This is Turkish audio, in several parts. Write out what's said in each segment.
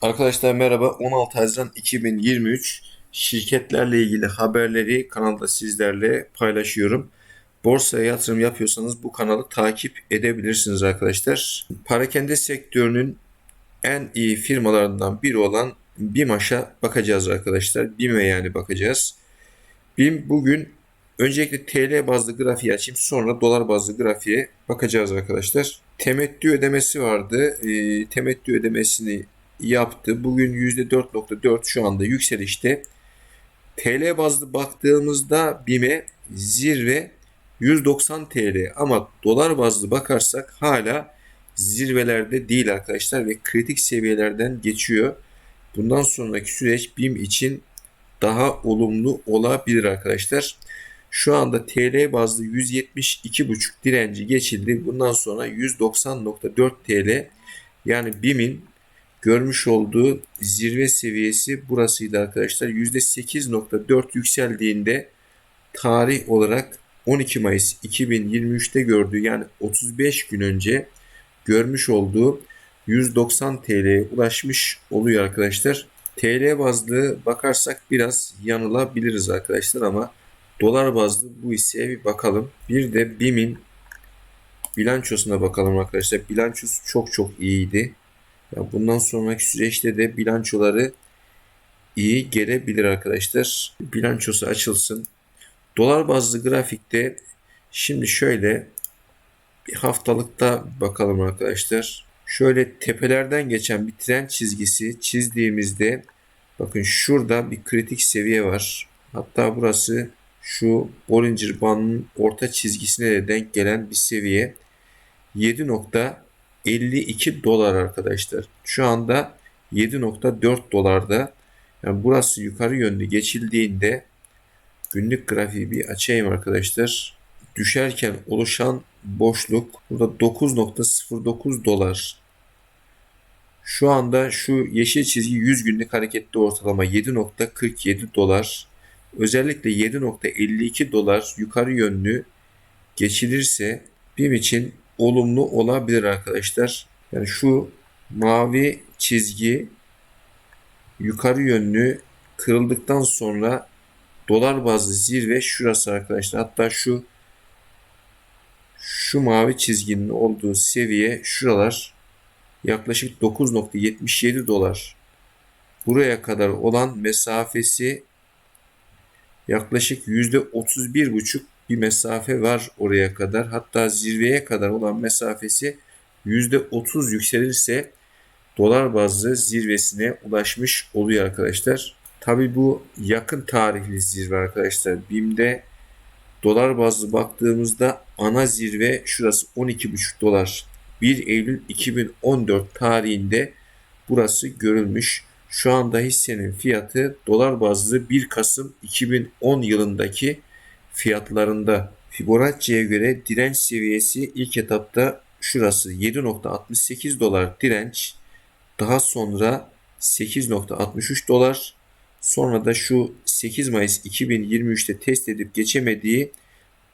Arkadaşlar merhaba. 16 Haziran 2023 şirketlerle ilgili haberleri kanalda sizlerle paylaşıyorum. Borsaya yatırım yapıyorsanız bu kanalı takip edebilirsiniz arkadaşlar. Parakende sektörünün en iyi firmalarından biri olan BİMAŞ'a bakacağız arkadaşlar. BİM'e yani bakacağız. BİM bugün öncelikle TL bazlı grafiği açayım sonra dolar bazlı grafiğe bakacağız arkadaşlar. Temettü ödemesi vardı. E, temettü ödemesini yaptı. Bugün %4.4 şu anda yükselişte. TL bazlı baktığımızda BİM'e zirve 190 TL ama dolar bazlı bakarsak hala zirvelerde değil arkadaşlar ve kritik seviyelerden geçiyor. Bundan sonraki süreç BİM için daha olumlu olabilir arkadaşlar. Şu anda TL bazlı 172,5 direnci geçildi. Bundan sonra 190.4 TL yani BİM'in görmüş olduğu zirve seviyesi burasıydı arkadaşlar. %8.4 yükseldiğinde tarih olarak 12 Mayıs 2023'te gördüğü yani 35 gün önce görmüş olduğu 190 TL'ye ulaşmış oluyor arkadaşlar. TL bazlı bakarsak biraz yanılabiliriz arkadaşlar ama dolar bazlı bu hisseye bir bakalım. Bir de BİM'in bilançosuna bakalım arkadaşlar. Bilançosu çok çok iyiydi. Ya bundan sonraki süreçte de bilançoları iyi gelebilir arkadaşlar. Bilançosu açılsın. Dolar bazlı grafikte şimdi şöyle bir haftalıkta bakalım arkadaşlar. Şöyle tepelerden geçen bir trend çizgisi çizdiğimizde bakın şurada bir kritik seviye var. Hatta burası şu Bollinger Band'ın orta çizgisine de denk gelen bir seviye. 7.52 dolar arkadaşlar. Şu anda 7.4 dolarda. Yani burası yukarı yönlü geçildiğinde günlük grafiği bir açayım arkadaşlar. Düşerken oluşan boşluk burada 9.09 dolar. Şu anda şu yeşil çizgi 100 günlük hareketli ortalama 7.47 dolar. Özellikle 7.52 dolar yukarı yönlü geçilirse BİM için olumlu olabilir arkadaşlar. Yani şu mavi çizgi yukarı yönlü kırıldıktan sonra dolar bazlı zirve şurası arkadaşlar. Hatta şu şu mavi çizginin olduğu seviye şuralar yaklaşık 9.77 dolar. Buraya kadar olan mesafesi yaklaşık %31,5 bir mesafe var oraya kadar. Hatta zirveye kadar olan mesafesi %30 yükselirse dolar bazlı zirvesine ulaşmış oluyor arkadaşlar. Tabi bu yakın tarihli zirve arkadaşlar. BİM'de dolar bazlı baktığımızda ana zirve şurası 12,5 dolar. 1 Eylül 2014 tarihinde burası görülmüş. Şu anda hissenin fiyatı dolar bazlı 1 Kasım 2010 yılındaki fiyatlarında Fibonacci'ye göre direnç seviyesi ilk etapta şurası 7.68 dolar direnç. Daha sonra 8.63 dolar. Sonra da şu 8 Mayıs 2023'te test edip geçemediği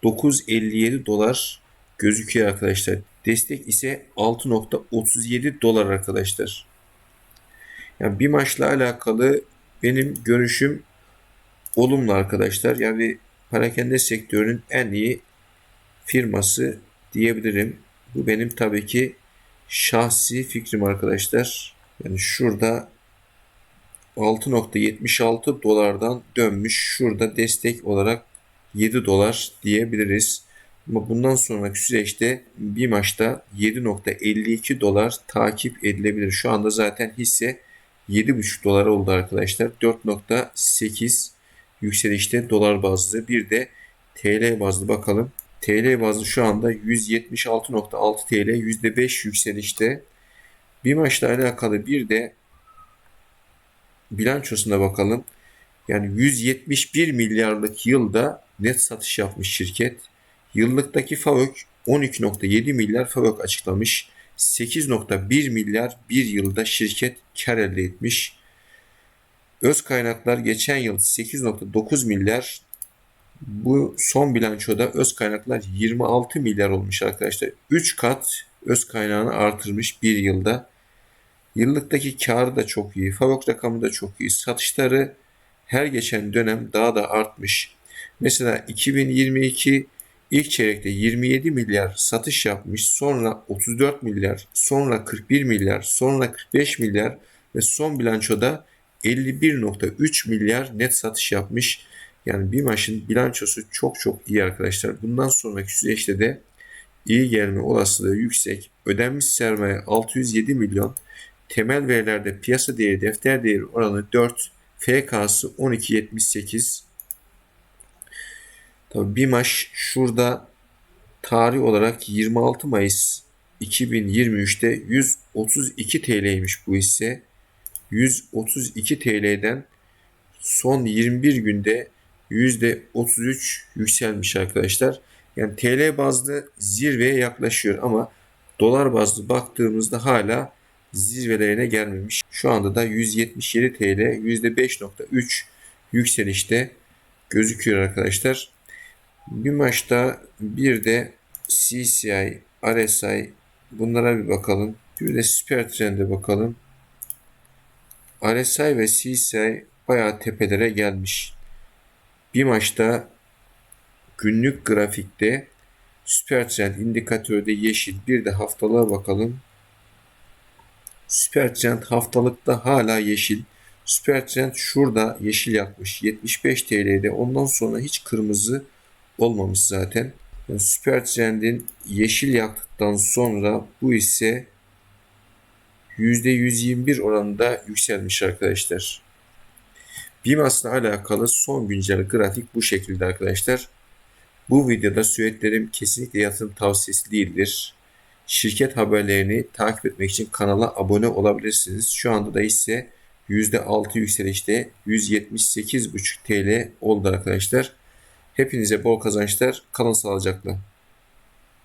9.57 dolar gözüküyor arkadaşlar. Destek ise 6.37 dolar arkadaşlar. Yani bir maçla alakalı benim görüşüm olumlu arkadaşlar. Yani parakende sektörünün en iyi firması diyebilirim. Bu benim tabii ki şahsi fikrim arkadaşlar. Yani şurada 6.76 dolardan dönmüş. Şurada destek olarak 7 dolar diyebiliriz. Ama bundan sonraki süreçte bir maçta 7.52 dolar takip edilebilir. Şu anda zaten hisse 7.5 dolar oldu arkadaşlar. 4.8 yükselişte dolar bazlı. Bir de TL bazlı bakalım. TL bazlı şu anda 176.6 TL %5 yükselişte. Bir maçla alakalı bir de bilançosuna bakalım. Yani 171 milyarlık yılda net satış yapmış şirket. Yıllıktaki FAVÖK 12.7 milyar FAVÖK açıklamış. 8.1 milyar bir yılda şirket kar elde etmiş. Öz kaynaklar geçen yıl 8.9 milyar. Bu son bilançoda öz kaynaklar 26 milyar olmuş arkadaşlar. 3 kat öz kaynağını artırmış bir yılda. Yıllıktaki karı da çok iyi, fabrik rakamı da çok iyi. Satışları her geçen dönem daha da artmış. Mesela 2022 ilk çeyrekte 27 milyar satış yapmış, sonra 34 milyar, sonra 41 milyar, sonra 45 milyar ve son bilançoda 51.3 milyar net satış yapmış. Yani BİMAŞ'ın bilançosu çok çok iyi arkadaşlar. Bundan sonraki süreçte de iyi gelme olasılığı yüksek. Ödenmiş sermaye 607 milyon. Temel verilerde piyasa değeri, defter değeri oranı 4. FK'sı 12.78. Tabii BİMAŞ şurada tarih olarak 26 Mayıs 2023'te 132 TL'ymiş bu hisse. 132 TL'den son 21 günde %33 yükselmiş arkadaşlar. Yani TL bazlı zirveye yaklaşıyor ama dolar bazlı baktığımızda hala zirvelerine gelmemiş. Şu anda da 177 TL %5.3 yükselişte gözüküyor arkadaşlar. Bir maçta bir de CCI, RSI bunlara bir bakalım. Bir de Super Trend'e bakalım. RSI ve CCI bayağı tepelere gelmiş. Bir maçta günlük grafikte Super Trend indikatörde yeşil. Bir de haftalığa bakalım. Super Trend haftalıkta hala yeşil. Super Trend şurada yeşil yakmış. 75 TL'de. Ondan sonra hiç kırmızı olmamış zaten. Yani Super Trend'in yeşil yaktıktan sonra bu ise %121 oranında yükselmiş arkadaşlar. BİMAS'la alakalı son güncel grafik bu şekilde arkadaşlar. Bu videoda söylediklerim kesinlikle yatırım tavsiyesi değildir. Şirket haberlerini takip etmek için kanala abone olabilirsiniz. Şu anda da ise %6 yükselişte 178,5 TL oldu arkadaşlar. Hepinize bol kazançlar. Kalın sağlıcakla.